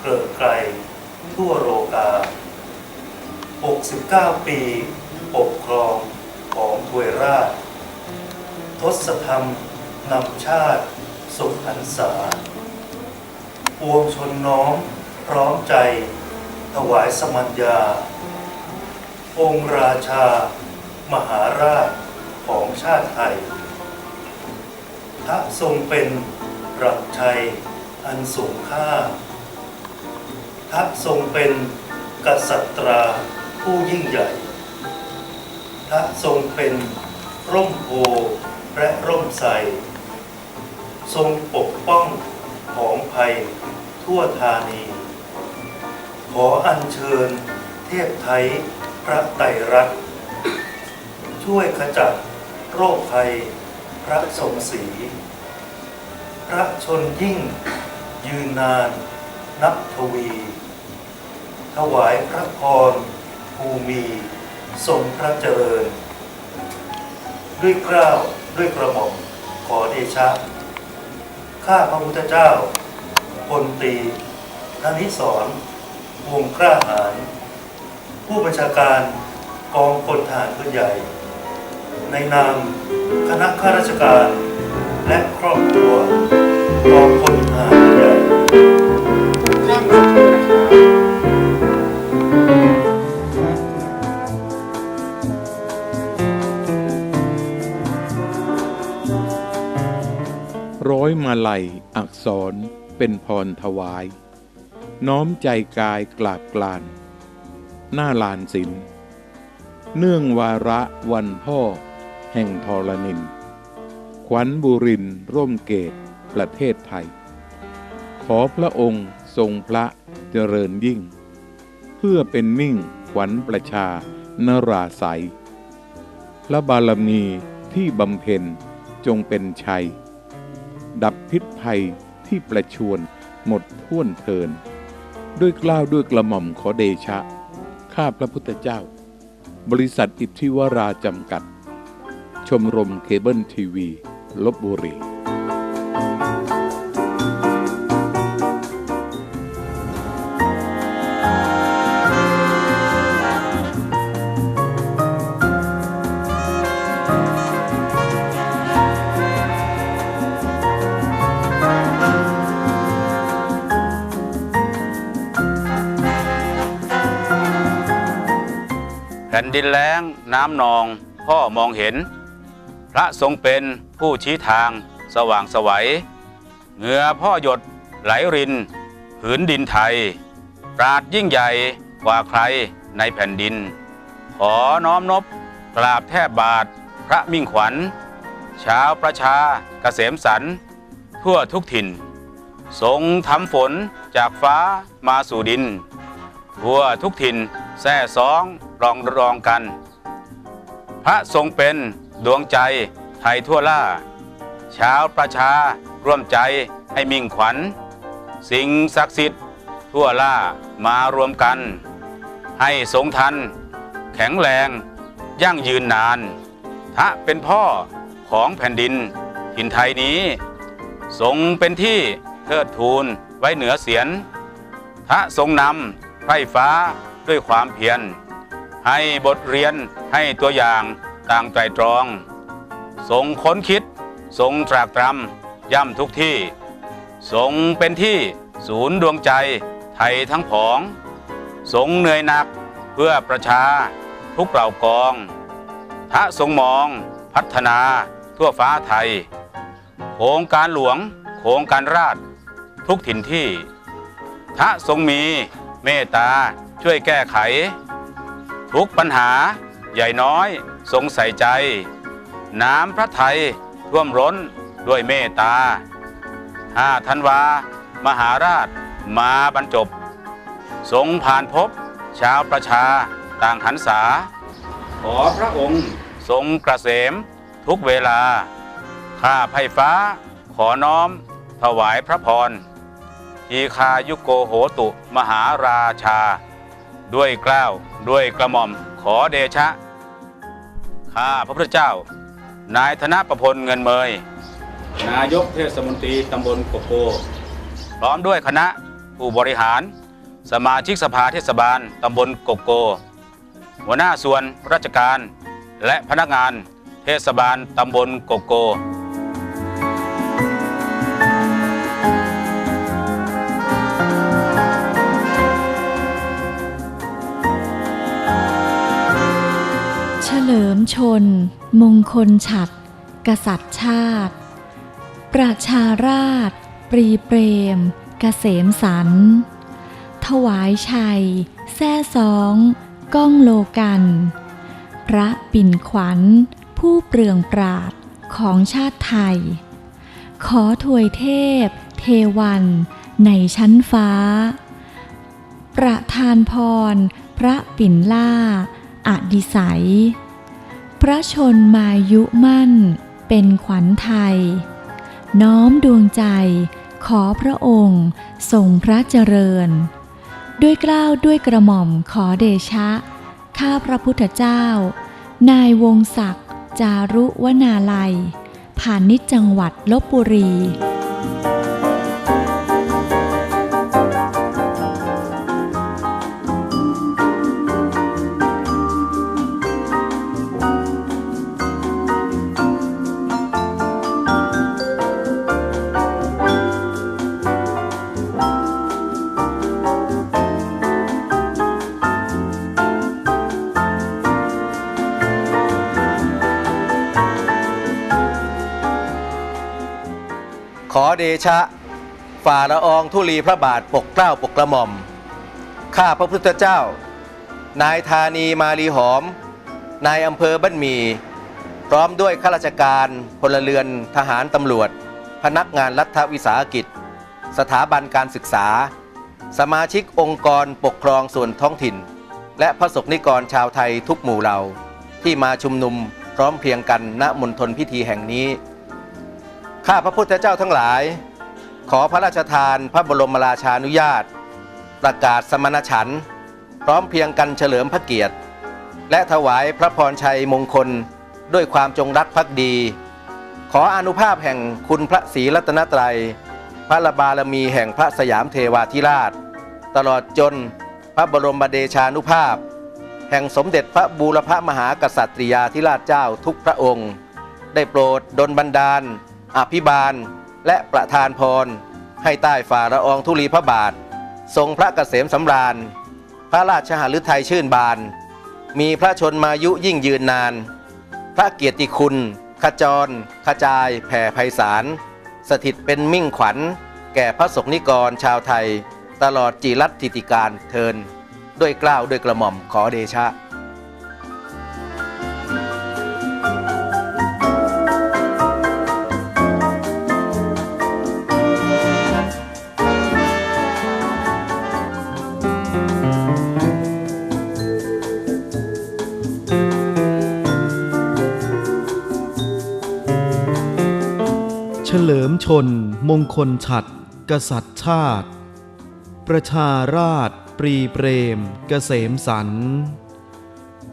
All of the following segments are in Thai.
เกริกไกรทั่วโลกา 69 ปีปกครองของถวยราช ทศธรรมนำชาติสุขหันษาปวงชนน้อมพร้อมใจ ถวายสมัญญา องค์ราชา มหาราชของชาติไทยพระทรงเป็นหลักชัยอันสูงค่า พระทรงเป็นกษัตรา ผู้ยิ่งใหญ่ พระทรงเป็นร่มโพและร่มใสทรงปกป้องของภัยทั่วธานี ขออัญเชิญเทพไทยพระไตรรัตน์ช่วยขจัดโรคภัยพระสมศรีพระชนยิ่งยืนนานนับทวี ถวายพระพรภูมิทรงพระเจริญ ด้วยเกล้าวด้วยกระหม่อมขอเดชะ ข้าพระพุทธเจ้าพลตรีธนิสรวงกล้าหาร ผู้บัญชาการกองพลทหารปืนใหญ่ ในนามคณะข้าราชการและครอบครัวกองพลทหารปืนใหญ่ อยมาลัยอักษรเป็นพรถวาย น้อมใจกายกราบกลาน หน้าลานศิลเนื่องวาระวันพ่อ แห่งทรนิน ขวัญบุรินร่มเกตประเทศไทย ขอพระองค์ทรงพระเจริญยิ่ง เพื่อเป็นมิ่งขวัญประชานราใสยพระบารมีที่บำเพ็ญจงเป็นชัย ดับพิษภัยที่ประชวนหมดท่วนเทิน ด้วยกล้าวด้วยกระหม่อมขอเดชะ ข้าพระพุทธเจ้า บริษัทอิทธิวราจำกัด ชมรมเคเบิลทีวีลบบุรี ดินแล้ง น้ำนอง พ่อมองเห็น พระทรงเป็นผู้ชี้ทาง สว่างสวัยเหงื่อพ่อหยดไหลริน ผืนดินไทย ปราดยิ่งใหญ่กว่าใครในแผ่นดิน ขอน้อมนบกราบแทบบาท พระมิ่งขวัญชาวประชาเกษมสัน ทั่วทุกถิ่น ทรงทำฝนจากฟ้ามาสู่ดิน ทั่วทุกถิ่นแท่สอง รองรองกัน พระทรงเป็นดวงใจไทยทั่วล่าชาวประชาร่วมใจให้มิ่งขวัญ สิ่งศักดิ์สิทธิ์ทั่วล่ามารวมกัน ให้ทรงทัน แข็งแรง ยั่งยืนนาน ทะเป็นพ่อของแผ่นดินถิ่นไทยนี้ ทรงเป็นที่เทิดทูนไว้เหนือเสียน ทะทรงนำไพร่ฟ้าด้วยความเพียร ให้บทเรียนให้ตัวอย่างต่างไตรตรอง ทรงค้นคิด ทรงตรากตรำย่ำทุกที่ ทรงเป็นที่ศูนย์ดวงใจไทยทั้งผอง ทรงเหนื่อยหนักเพื่อประชาทุกเหล่ากองทะทรงมองพัฒนาทั่วฟ้าไทย โครงการหลวงโครงการราชทุกถิ่นที่ทะทรงมีเมตตาช่วยแก้ไข ทุกปัญหาใหญ่น้อยทรงใส่ใจ น้ำพระไทยท่วมร้นด้วยเมตตาห้าธันวา มหาราชมาบรรจบ ทรงผ่านพบ ชาวประชาต่างหันษา ขอพระองค์ทรงกระเสมทุกเวลา ข้าไพฟ้าขอน้อมถวายพระพรทีคายุโกโหตุมหาราชา ด้วยเกล้าวด้วยกระหม่อมขอเดชะ ข้าพระพุทธเจ้า นายธนประพลเงินเมย นายกเทศมนตรีตำบลโกโก พร้อมด้วยคณะผู้บริหาร สมาชิกสภาเทศบาลตำบลโกโก หัวหน้าส่วนราชการ และพนักงานเทศบาลตำบลโกโก ฉลิมชน มงคลฉัด กษัตริย์ชาติ ประชาราช ปรีเปรมเกษมสัน ถวายชัยแซ่สองก้องโลกัน พระปิ่นขวัญ ผู้เปลืองปราดของชาติไทย ขอถวยเทพ เทวันในชั้นฟ้า ประทานพร พระปิ่นล่า อดิสัย พระชนมายุมั่น เป็นขวัญไทย น้อมดวงใจขอพระองค์ทรงพระเจริญ ด้วยเกล้าวด้วยกระหม่อมขอเดชะ ข้าพระพุทธเจ้า นายวงศักดิ์จารุวนาลัยผ่านนิจจังหวัดลบบุรี ขอเดชะ ฝ่าละอองธุลีพระบาทปกเกล้าปกกระหม่อม ข้าพระพุทธเจ้า นายธานีมาลีหอม นายอำเภอบ้านมี พร้อมด้วยข้าราชการพลเรือนทหารตำรวจ พนักงานรัฐวิสาหกิจ สถาบันการศึกษา สมาชิกองค์กรปกครองส่วนท้องถิ่น และพระสงนิกรชาวไทยทุกหมู่เหล่าที่มาชุมนุมพร้อมเพรียงกันณมณฑลพิธีแห่งนี้ ข้าพระพุทธเจ้าทั้งหลาย ขอพระราชทานพระบรมราชานุญาต ประกาศสมณฉันท์พร้อมเพียงกันเฉลิมพระเกียรติ และถวายพระพรชัยมงคลด้วยความจงรักภักดี ขออนุภาพแห่งคุณพระศรีรัตนตรัย พระบารมีแห่งพระสยามเทวาธิราช ตลอดจนพระบรมเดชานุภาพ แห่งสมเด็จพระบูรพมหากษัตริยาธิราชเจ้าทุกพระองค์ ได้โปรดดลบันดาล อภิบาล และประทานพร ให้ใต้ฝ่าละองธุลีพระบาท ทรงพระเกษมสำราญ พระราชหฤทัยชื่นบาน มีพระชนมายุยิ่งยืนนาน พระเกียรติคุณ ขจร ขจาย แผ่ไพศาล สถิตเป็นมิ่งขวัญ แก่พระสงฆ์นิกรชาวไทย ตลอดจีรัตติติการเทิน ด้วยเกล้าวด้วยกระหม่อมขอเดชะ น มงคลฉัด กษัตริย์ชาติ ประชาราชปรีเปรมเกษมสัน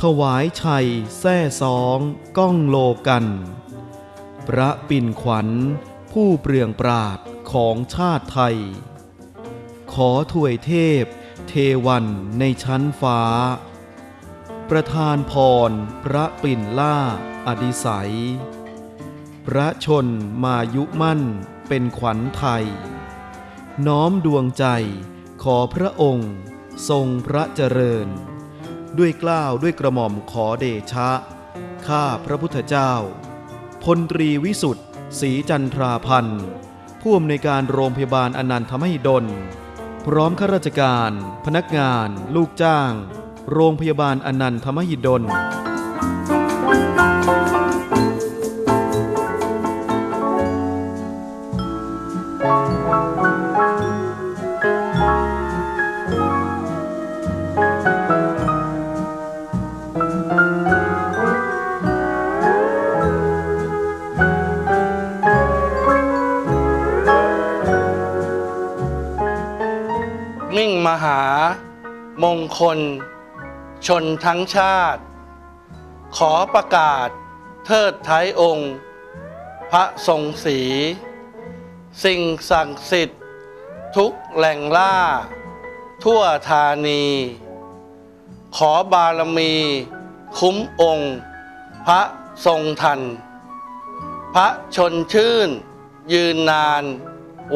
ถวายชัยแซ่สองก้องโลกัน พระปิ่นขวัญ ผู้เปลืองปราดของชาติไทย ขอถวยเทพ เทวันในชั้นฟ้า ประธานพร พระปิ่นล่าอดิสัย พระชนมายุมั่นเป็นขวัญไทย น้อมดวงใจขอพระองค์ ทรงพระเจริญ ด้วยกล้าวด้วยกระหม่อมขอเดชะ ข้าพระพุทธเจ้า พลตรีวิสุทธ์ศรีจันทราพันธ์ผู้อำนวยการโรงพยาบาลอนันทมหิดล พร้อมข้าราชการ พนักงาน ลูกจ้าง โรงพยาบาลอนันทมหิดล คลชนทั้งชาติ ขอประกาศเทิดท้ายองค์ พระทรงศรีสิ่งศักดิ์สิทธิ์ ทุกแหล่งล่า ทั่วธานี ขอบารมี คุ้มองค์ พระทรงทัน พระชนชื่น ยืนนาน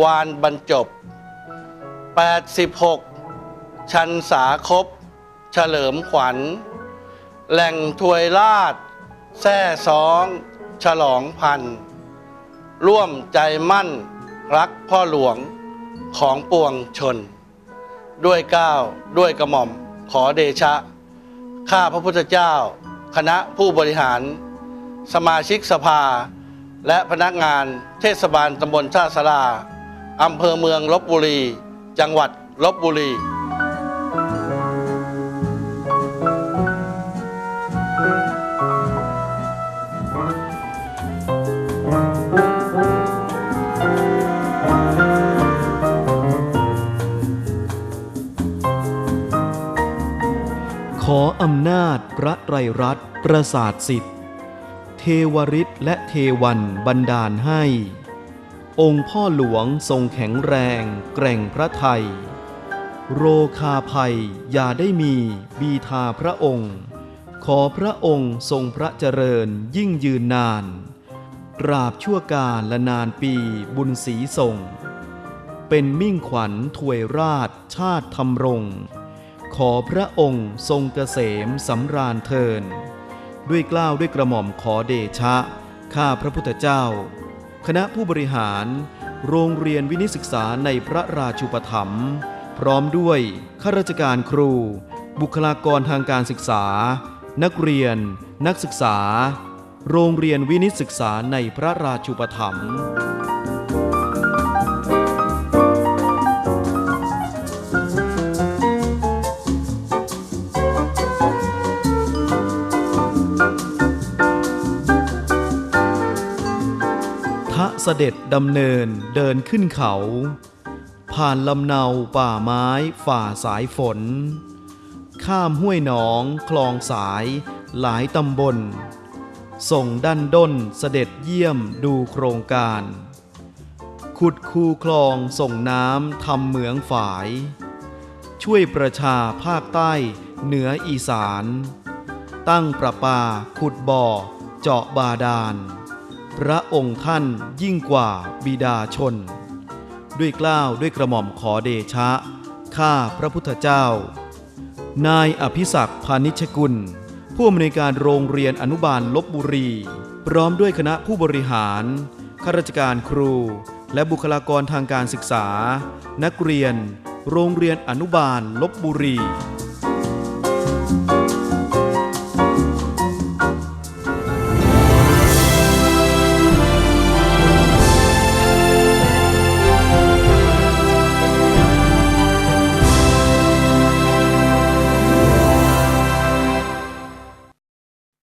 วานบรรจบ 86 ชันสาคบ เฉลิมขวัญ แหล่งถวยราชแท่สอง ฉลองพัน ร่วมใจมั่นรักพ่อหลวงของปวงชน ด้วยก้าวด้วยกระหม่อมขอเดชะ ข้าพระพุทธเจ้า คณะผู้บริหาร สมาชิกสภา และพนักงานเทศบาลตำบลท่าสลาอำเภอเมืองลบบุรี จังหวัดลบบุรี ออำนาจพระไตรรัตน์ประสาทสิทธิ์เทวริษและเทวันบันดาลให้ องค์พ่อหลวงทรงแข็งแรงแกร่งพระไทย โรคาภัยอย่าได้มีบีทาพระองค์ ขอพระองค์ทรงพระเจริญยิ่งยืนนาน ตราบชั่วกาลและนานปีบุญศรีส่ง เป็นมิ่งขวัญถวยราชชาติธรรมรง ขอพระองค์ทรงกเกษมสำราญเทิน ด้วยกล้าวด้วยกระหม่อมขอเดชะ ข้าพระพุทธเจ้า คณะผู้บริหาร โรงเรียนวินิศึกษาในพระราชูปถัมภ์พร้อมด้วยข้าราชการครู บุคลากรทางการศึกษา นักเรียน นักศึกษา โรงเรียนวินิศึกษาในพระราชูปถัมภ์ เสด็จดำเนินเดินขึ้นเขา ผ่านลำเนาป่าไม้ฝ่าสายฝน ข้ามห้วยหนองคลองสายหลายตำบล ส่งดันด้นเสด็จเยี่ยมดูโครงการ ขุดคูคลองส่งน้ำทำเหมืองฝาย ช่วยประชาภาคใต้เหนืออีสาน ตั้งประปาขุดบ่อเจาะบาดาล พระองค์ท่านยิ่งกว่าบิดาชน ด้วยกล้าวด้วยกระหม่อมขอเดชะ ข้าพระพุทธเจ้า นายอภิศักพานิชกุล ผู้อำนวยการโรงเรียนอนุบาลลบบุรี พร้อมด้วยคณะผู้บริหาร ข้าราชการครู และบุคลากรทางการศึกษา นักเรียน โรงเรียนอนุบาลลบบุรี